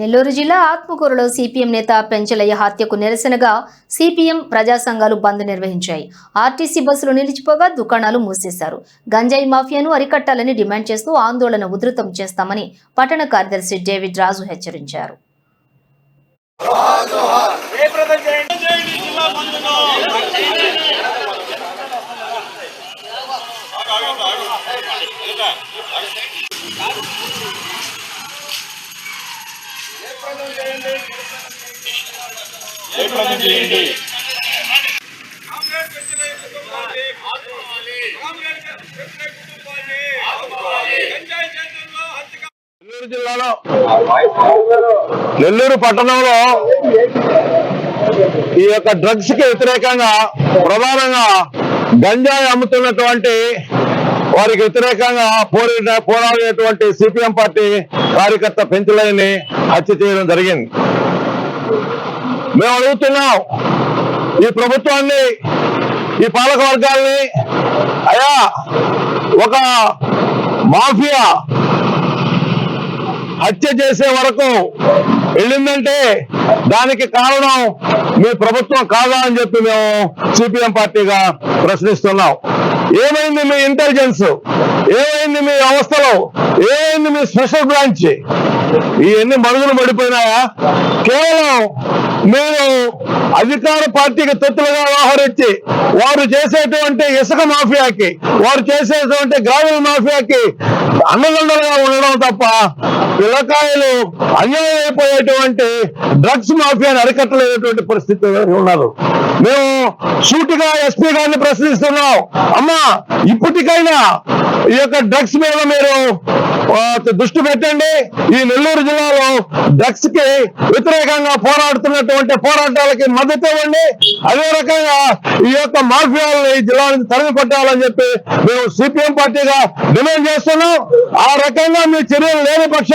నెల్లూరు జిల్లా ఆత్మకూరులో సిపిఎం నేత పెంచలయ్య హత్యకు నిరసనగా సిపిఎం ప్రజా సంఘాలు బంద్ నిర్వహించాయి. ఆర్టీసీ బస్సులు నిలిచిపోగా దుకాణాలు మూసేశారు. గంజాయి మాఫియాను అరికట్టాలని డిమాండ్ చేస్తూ ఆందోళన ఉధృతం చేస్తామని పట్టణ కార్యదర్శి డేవిడ్ రాజు హెచ్చరించారు. నెల్లూరు జిల్లాలో నెల్లూరు పట్టణంలో ఈ యొక్క డ్రగ్స్కి వ్యతిరేకంగా ప్రధానంగా గంజాయి అమ్ముతున్నటువంటి వారికి వ్యతిరేకంగా పోరిన పోరాడేటువంటి సిపిఎం పార్టీ కార్యకర్త పెంచులని హత్య చేయడం జరిగింది. మేము అడుగుతున్నాం ఈ ప్రభుత్వాన్ని ఈ పాలక వర్గాల్ని అయా ఒక మాఫియా హత్య చేసే వరకు వెళ్ళిందంటే దానికి కారణం మీ ప్రభుత్వం కాదా అని చెప్పి మేము సిపిఎం పార్టీగా ప్రశ్నిస్తున్నాం. ఏమైంది మీ ఇంటెలిజెన్స్ ఏమైంది మీ అవస్థలో? ఏమైంది మీ స్పెషల్ బ్రాంచ్ ఇవన్నీ మరుగులు పడిపోయినాయా? కేవలం మీరు అధికార పార్టీకి తొత్తులుగా వ్యవహరించి వారు చేసేటువంటి ఇసుక మాఫియాకి వారు చేసేటువంటి గ్రామీణ మాఫియాకి అన్నదండలుగా ఉండడం తప్ప పిల్లకాయలు అన్యాయం అయిపోయేటువంటి డ్రగ్స్ మాఫియాని అరికట్టలేనటువంటి పరిస్థితి ఉన్నారు. మేము సూటిగా ఎస్పీ గారిని ప్రశ్నిస్తున్నాం. అమ్మా ఇప్పటికైనా ఈ యొక్క డ్రగ్స్ మీద మీరు దృష్టి పెట్టండి. ఈ నెల్లూరు జిల్లాలో డ్రగ్స్కి వ్యతిరేకంగా పోరాడుతున్నటువంటి పోరాటాలకి మద్దతు ఇవ్వండి. అదే రకంగా ఈ యొక్క మాఫియాలని ఈ జిల్లా నుంచి తరిమి పట్టాలని చెప్పి మేము సిపిఎం పార్టీగా డిమాండ్ చేస్తున్నాం. ఆ రకంగా మీ చర్యలు లేని పక్షం